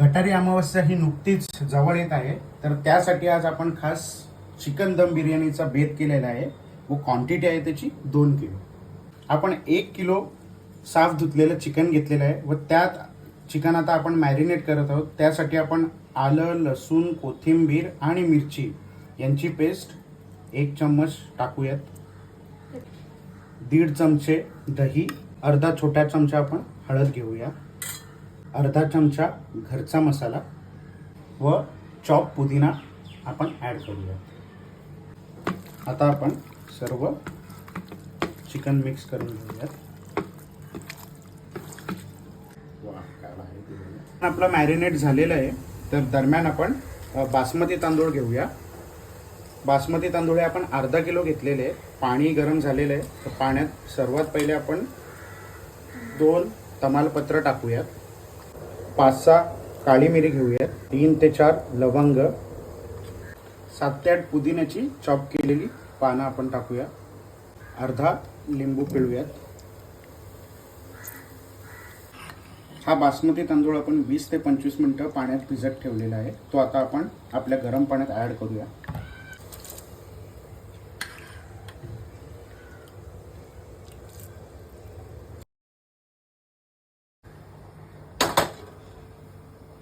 गटारी अमावस्या ही नुकतीच जवळ येत आहे. तर त्यासाठी आज आपण खास चिकन दम बिर्याणीचा बेत केलेला आहे. व क्वांटिटी आहे त्याची दोन किलो. आपण एक किलो साफ धुतलेलं चिकन घेतलेलं आहे. व त्यात चिकन आता आपण मॅरिनेट करत आहोत. त्यासाठी आपण आलं लसूण कोथिंबीर आणि मिरची यांची पेस्ट एक चम्मच टाकूयात. दीड चमचे दही अर्धा छोट्या चमचा आपण हळद घेऊया. अर्धा चमचा घरचा मसाला व चॉप पुदिना आपण ॲड करूया. आता आपण सर्व चिकन मिक्स करून घेऊयात. आपलं मॅरिनेट झालेलं आहे. तर दरम्यान आपण बासमती तांदूळ घेऊया. बासमती तांदूळ हे आपण अर्धा किलो घेतलेले आहे. पाणी गरम झालेलं आहे. तर पाण्यात सर्वात पहिले आपण दोन तमालपत्र टाकूयात. पाच सहा काळी मिरी घेऊयात. तीन ते चार लवंग. सात ते आठ पुदिन्याची चॉप केलेली पानं आपण टाकूया. अर्धा लिंबू पिळूयात. हा बासमती तांदूळ आपण वीस ते पंचवीस मिनटं पाण्यात भिजत ठेवलेला आहे. तो आता आपण आपल्या गरम पाण्यात ॲड करूया.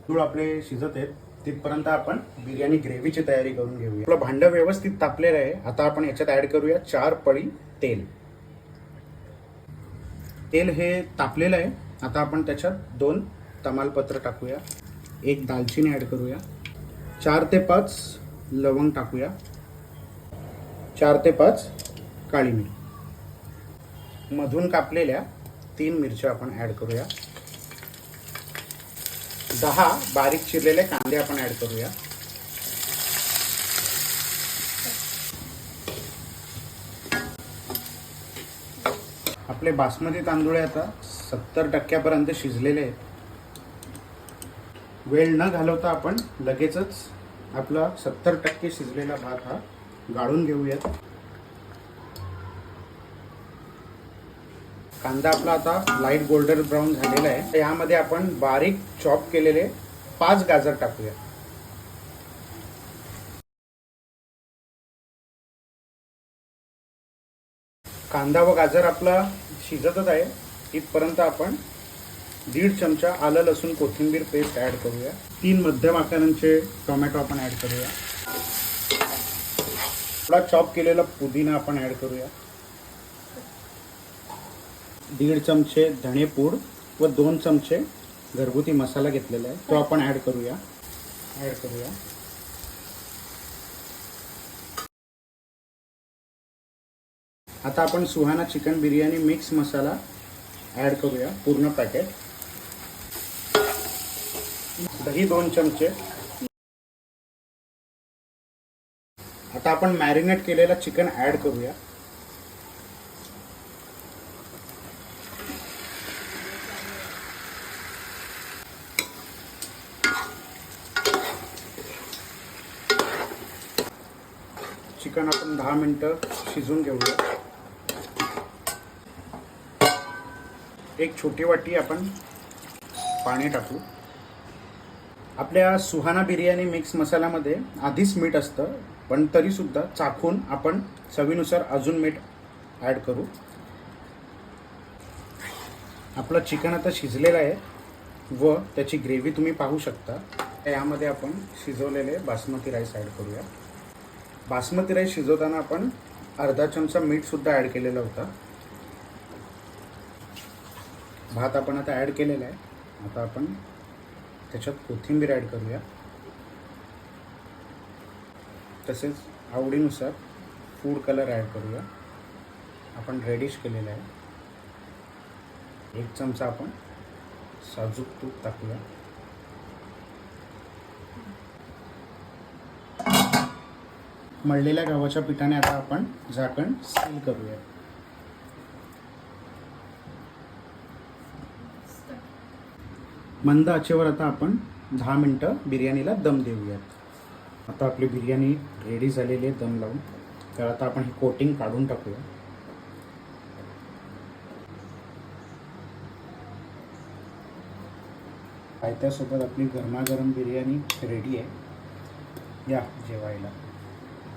तांदूळ आपले शिजत आहेत तिथपर्यंत आपण बिर्याणी ग्रेव्हीची तयारी करून घेऊया. आपलं भांडं व्यवस्थित तापलेलं आहे. आता आपण याच्यात ॲड करूया चार पळी तेल. तेल हे तापलेलं आहे. आता आपण त्याच्यात दोन तमालपत्र टाकूया. एक दालचिनी ॲड करूया. चार ते पाच लवंग टाकूया. चार ते पाच काळी मिरी मधून कापलेल्या तीन मिरच्या आपण ॲड करूया. दहा बारीक चिरलेले कांदे आपण ऍड करूया. आपले बासमती तांदूळ आता सत्तर टक्क्यापर्यंत शिजलेले आहेत. वेळ न घालवता आपण लगेचच आपला सत्तर टक्के शिजलेला भात हा गाळून घेऊयात. कांदा आपला आता लाइट गोल्डन ब्राऊन झालेला आहे. तर यामध्ये आपण बारीक चॉप केलेले पाच गाजर टाकूया. कांदा व गाजर आपला शिजतच आहे. इथपर्यंत आपण दीड चमचा आलं लसूण कोथिंबीर पेस्ट ऍड करूया. तीन मध्यम आकारांचे टोमॅटो आपण ऍड करूया. थोडा चॉप केलेला पुदिना आपण ऍड करूया. दीड चमचे धणेपूड व दोन चमचे घरगुती मसाला घेतलेला आहे. तो आपण ऍड करूया. ऍड करूया. आता आपण Suhana chicken biryani mix masala add करूया पूर्ण पॅकेट दही दोन चमचे. आता आपण मॅरिनेट केलेला चिकन ऍड करूया. चिकन आपण दहा मिनटं शिजून घेऊया. एक छोटी वाटी आपण पाणी टाकू. आपल्या सुहाना बिर्याणी मिक्स मसाल्यामध्ये आधीच मीठ असतं पण तरीसुद्धा चाखून आपण चवीनुसार अजून मीठ ॲड करू. आपलं चिकन आता शिजलेलं आहे व त्याची ग्रेव्ही तुम्ही पाहू शकता. यामध्ये आपण शिजवलेले बासमती राईस ॲड करूया. बासमती राईस शिजवताना आपण अर्धा चमचा मीठसुद्धा ॲड केलेला होता. भात आपण आता ॲड केलेला आहे. आता आपण त्याच्यात कोथिंबीर ॲड करूया. तसेच आवडीनुसार फूड कलर ॲड करूया. आपण रेडिश केलेला आहे. एक चमचा आपण साजूक तूप टाकूया. मळलेल्या गव्हाच्या पिठाने आता आपण झाकण सील करूया. मंद आचेवर आता आपण दहा मिनटं बिर्याणीला दम देऊयात. आता आपली बिर्याणी रेडी झालेली आहे दम लावून. तर आता आपण ही कोटिंग काढून टाकूया. आयत्यासोबत आपली गरमागरम बिर्याणी रेडी आहे. या जेवायला.